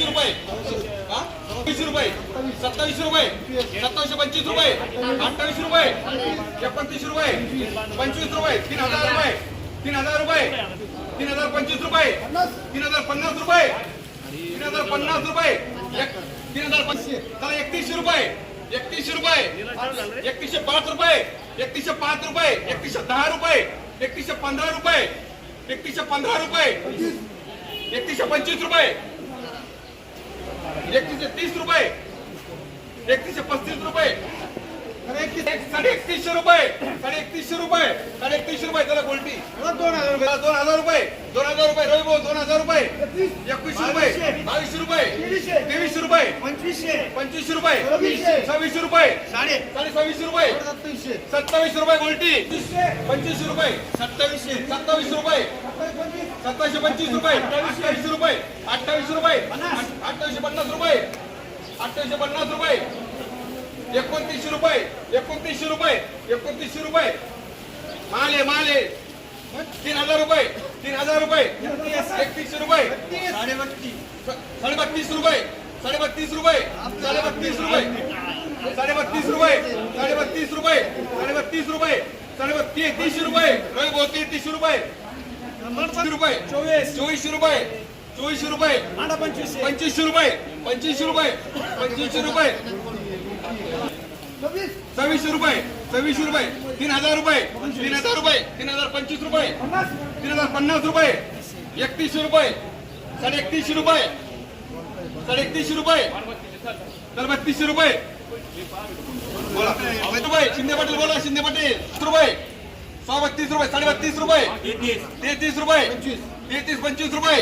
रुपये. वीस रुपये. सत्तावीस रुपये. सत्तावीसशे पंचवीस रुपये. अठ्ठावीस रुपये. एकोणतीस रुपये. पंचवीस रुपये. तीन हजार रुपये. तीन हजार रुपये. तीन हजार पंचवीस रुपये. तीन हजार पन्नास रुपये. तीन हजार पन्नास रुपये. तीन हजार पंचवीस चला एकतीसशे रुपये. एकतीसशे रुपये. एकतीसशे पाच रुपये. एकतीसशे पाच रुपये. एकतीसशे दहा रुपये. एकतीसशे पंधरा रुपये. एकतीसशे पंधरा रुपये. एकतीसशे पंचवीस रुपये. एकतीसशे तीस रुपये. एकतीसशे पस्तीस रुपये. साडे एकतीसशे रुपये. साडे एकतीसशे रुपये. साडे एकतीसशे रुपये त्याला गोल्टी. दोन हजार रुपये दोन हजार रुपये. दोन हजार रुपये. रवी भाऊ दोन हजार रुपये. एकवीसशे रुपये. बावीसशे रुपये. तेवीसशे रुपये. पंचवीसशे पंचवीसशे रुपये. सव्वीसशे. रुपये. साडे साडे सव्वीसशे रुपये. सत्तावीसशे सत्तावीस रुपये गोल्टी. पंचवीसशे रुपये. सत्तावीसशे. सत्तावीस रुपये. सत्तावीसशे पंचवीस रुपये अठ्ठावीसशे रुपये अठ्ठावीसशे रुपये अठ्ठावीसशे पन्नास रुपये अठ्ठावीसशे पन्नास रुपये एकोणतीसशे रुपये एकोणतीसशे रुपये एकोणतीसशे रुपये. माले माले. तीन हजार रुपये तीन हजार रुपये एकतीसशे रुपये साडेबत्तीस साडे बत्तीस रुपये साडे बत्तीस रुपये साडे बत्तीस रुपये साडे बत्तीस रुपये साडे बत्तीस रुपये साडे बत्तीस रुपये साडे बत्तीस तीसशे रुपये रवी बोलते तीसशे रुपये रुपये? चोवीस. चोवीसशे रुपये. चोवीसशे रुपये. पंचवीसशे. रुपये. पंचवीसशे रुपये. पंचवीसशे रुपये. सव्वीस सव्वीसशे रुपये. सव्वीसशे रुपये. तीन हजार रुपये. तीन हजार रुपये. तीन हजार पंचवीस रुपये. तीन हजार पन्नास रुपये. एकतीसशे रुपये. साडे एकतीसशे रुपये. साडे एकतीसशे रुपये. तर बत्तीसशे रुपये. बोला. रुपये. शिंदे पाटील बोला. शिंदे पाटील. रुपये. सहा बत्तीस रुपये साडे बत्तीस रुपये. तेहतीस. रुपये. तेहतीस पंचवीस रुपये.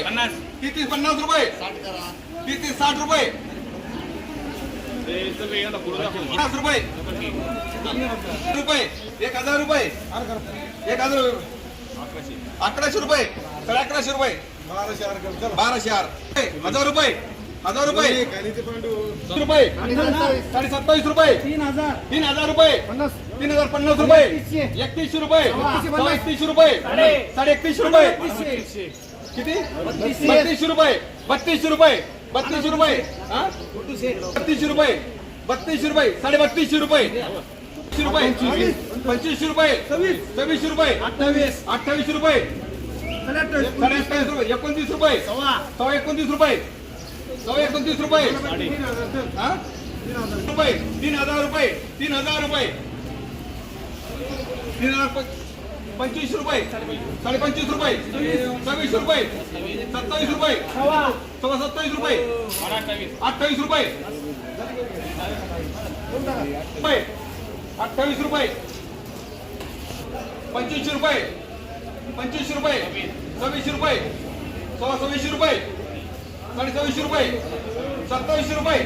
तेहतीस पन्नास रुपये. तेहतीस साठ रुपये. पन्नास रुपये. रुपये. एक हजार रुपये. एक हजार अकराशे. रुपये. साडे अकराशे रुपये. बाराशे आर. हजार रुपये. हजार रुपये. रुपये साडे सत्तावीस रुपये. तीन हजार. तीन हजार रुपये. पन्नास. तीन हजार पन्नास रुपये. एकतीसशे. रुपये. एकतीसशे रुपये. साडे एकतीसशे रुपये. किती? बत्तीसशे. रुपये. बत्तीसशे रुपये. बत्तीसशे रुपये. हा? बत्तीसशे. रुपये. बत्तीसशे रुपये. साडे बत्तीसशे रुपये. रुपये पंचवीसशे रुपये. सव्वीस. सव्वीसशे रुपये. अठ्ठावीस. अठ्ठावीसशे रुपये. साडे अठ्ठावीस साडे अठ्ठावीस रुपये. एकोणतीस रुपये. सव्वा. सव्वा एकोणतीस रुपये. सव्वा एकोणतीस रुपये. हा? रुपये. तीन हजार रुपये. तीन हजार रुपये. तीन हजार पंचवीस रुपये. साडे पंचवीस रुपये. सव्वीस रुपये. सत्तावीस रुपये. सव्वा सव्वा सत्तावीस रुपये. अठ्ठावीस रुपये. रुपये. अठ्ठावीस रुपये. पंचवीसशे रुपये. पंचवीसशे रुपये. सव्वीसशे रुपये. सव्वा सव्वीसशे रुपये. साडे सव्वीसशे रुपये. सत्तावीसशे रुपये.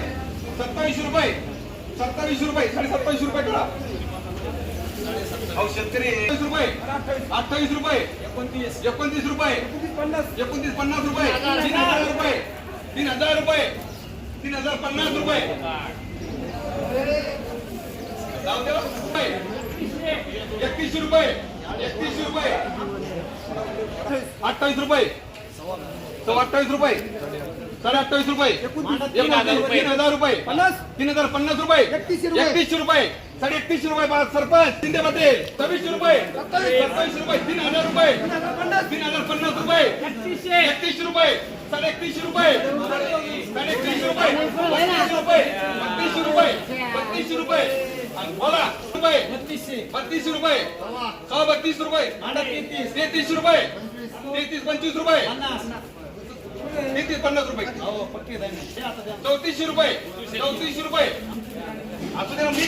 सत्तावीसशे रुपये. सत्तावीसशे रुपये. साडे सत्तावीसशे रुपये करा शेतकरी. रुपये. अठ्ठावीस रुपये. एकोणतीस. एकोणतीस रुपये. पन्नास एकोणतीस पन्नास रुपये. तीन हजार. रुपये. तीन हजार रुपये. तीन हजार पन्नास. रुपये. एकतीसशे रुपये. एकतीसशे रुपये. अठ्ठावीस रुपये. सव्वा अठ्ठावीस रुपये. साडे अठ्ठावीस रुपये तीन हजार तीन हजार रुपये. पन्नास. तीन हजार पन्नास रुपये. एकतीसशे रुपये. साडे एकतीसशे रुपये बा- सरपंच. शिंदे पटेल सव्वीसशे रुपये. सत्तावीसशे रुपये तीन हजार रुपये. तीन हजार पन्नास. रुपये. एकतीसशे. रुपये. साडे एकतीसशे रुपये. साडे एकतीसशे रुपये. बत्तीसशे रुपये. बत्तीसशे रुपये. बत्तीसशे रुपये. आणि बोला रुपये. बत्तीसशे. बत्तीसशे रुपये. सहा बत्तीस रुपये. तेहतीस. रुपये. तेहतीस पंचवीस रुपये. पन्नास पन्नास रुपये. हो चौतीसशे रुपये. चौतीसशे रुपये. असू दे ना, मी